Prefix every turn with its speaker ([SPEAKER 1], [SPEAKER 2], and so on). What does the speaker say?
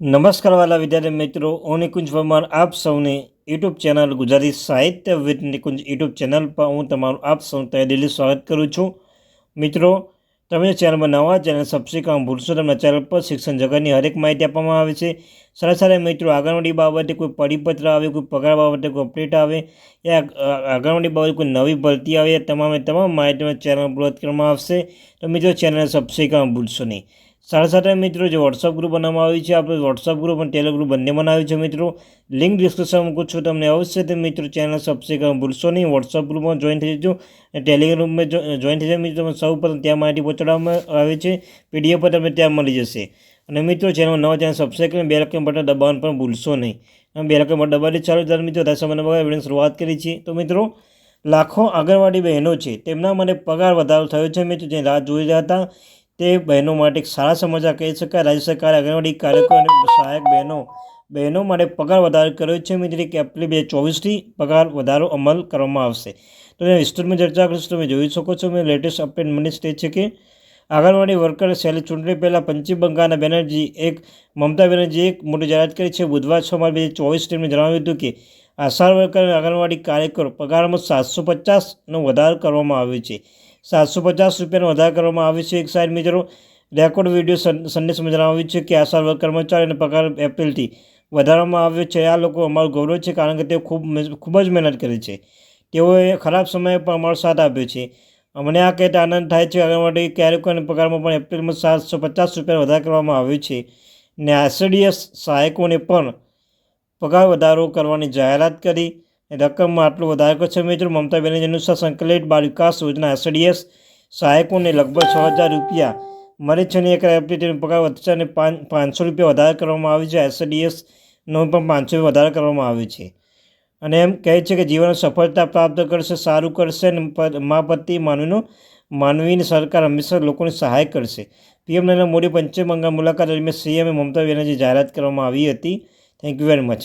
[SPEAKER 1] નમસ્કાર વાલા વિદ્યાર્થી મિત્રો, હું નિકુંજ પરમાર. આપ સૌને યુટ્યુબ ચેનલ ગુજરાતી સાહિત્ય વિથ નિકુંજ યુટ્યુબ ચેનલ પર હું તમારું આપ સૌ તહે દિલ્હી સ્વાગત કરું છું. મિત્રો, તમે ચેનલમાં નવા ચેનલ સબસ્ક્રાઈબ ભૂલશો તમને ચેનલ પર શિક્ષણ જગતની હરેક માહિતી આપવામાં આવે છે. સારા સારા મિત્રો, આંગણવાડી બાબતે કોઈ પરિપત્ર આવે, કોઈ પગાર બાબતે કોઈ અપડેટ આવે, યા આંગણવાડી બાબતે કોઈ નવી ભરતી આવે તમામે તમામ માહિતી ચેનલ ઉપલબ્ધ કરવામાં આવશે. તો મિત્રો, ચેનલને સબસ્ક્રાઈબ ભૂલશો નહીં. સાથે સાત મિત્રો જે વોટ્સઅપ ગ્રુપ બનાવવામાં આવ્યું છે, આપણે વોટ્સઅપ ગ્રુપ અને ટેલિગ્રુપ ગ્રુપ બંને બનાવ્યું છે મિત્રો. લિંક ડિસ્ક્રિપ્શન મૂકું છું તમને અવશ્ય તે મિત્રો ચેનલ સબસ્ક્રાઈબ ભૂલશો નહીં. વોટ્સઅપ ગ્રુપમાં જોઈન થઈ જજો. અને ટેલિગ્રુપમાં જોઈન થઈ જાય મિત્રો. તમે સૌ પ્રથમ ત્યાં માહિતી પહોંચાડવામાં આવે છે. પીડીએફ પર તમને ત્યાં મળી જશે. અને મિત્રો, ચેનલ નવા ચેનલ સબસ્ક્રાઈબ કરીને બે લખન બટન દબાવવાનું પણ ભૂલશો નહીં. અને બે લખન બટન દબાવી ચાલો ત્યારે મિત્રો દસ સમયના બગા વીડિયો શરૂઆત કરી છે તો મિત્રો, લાખો આંગણવાડી બહેનો છે. તેમના માટે પગાર વધારો થયો છે મિત્રો. જે રાહ જોઈ રહ્યા હતા. તે બહેનો માટે સારા સમાચાર કહી શકાય. રાજ્ય સરકારે આંગણવાડી કાર્યકરો અને સહાયક બહેનો બહેનો માટે પગાર વધારો કર્યો છે. મિત્રો કે એપ્રિલ બે ચોવીસથી પગાર વધારો અમલ કરવામાં આવશે. તો એ વિસ્તૃતમાં ચર્ચા કરીશું. તમે જોઈ શકો છો, મેં લેટેસ્ટ અપડેટ મને સ્ટે છે કે આંગણવાડી વર્કર સેલ ચૂંટણી પહેલાં પશ્ચિમ બંગાળના બેનર્જી એક, મમતા બેનર્જીએ એક મોટી જાહેરાત કરી છે. બુધવાર છ માર્ચ બે હજાર ચોવીસ તેમણે જણાવ્યું હતું કે આશા વર્કર અને આંગણવાડી કાર્યકરો પગારમાં સાતસો પચાસનો વધારો કરવામાં આવ્યો છે. સાતસો પચાસ રૂપિયાનો વધારો કરવામાં આવ્યો છે. એક સાઈડ મિત્રો રેકોર્ડ વીડિયો સંદેશમાં જણાવ્યું છે કે આશા વર્ગ કર્મચારીઓને પગાર એપ્રિલથી વધારવામાં આવ્યો છે. આ લોકો અમારું ગૌરવ છે કારણ કે તેઓ ખૂબ ખૂબ જ મહેનત કરે છે. તેઓએ ખરાબ સમયે પણ અમારો સાથ આપ્યો છે. અમને આ કહેતા આનંદ થાય છે. આંગણવાડી અને પગારમાં પણ એપ્રિલમાં સાતસો પચાસ રૂપિયા વધારો કરવામાં આવ્યો છે ને એસડીએસ સહાયકોને પણ પગાર વધારો કરવાની જાહેરાત કરી રકમમાં આટલો વધારો છે મિત્રો. મમતા બેનર્જી અનુસાર સંકલિત બાળ વિકાસ યોજના એસડીએસ સહાયકોને લગભગ છ હજાર રૂપિયા મળે છે અને એક એપ્લિકેશન પગાર વધશે અને પાંચસો રૂપિયા વધારે કરવામાં આવે છે. એસડીએસનો પણ પાંચસો વધારે કરવામાં આવે છે. અને એમ કહે છે કે જીવન સફળતા પ્રાપ્ત કરશે, સારું કરશે અને માપતિ માનવીનો માનવીની સરકાર હંમેશા લોકોની સહાય કરશે. પીએમ નરેન્દ્ર મોદી પંચમ બંગાળ મુલાકાત દરમિયાન સીએમ મમતા બેનર્જી જાહેરાત કરવામાં આવી હતી. Thank you very much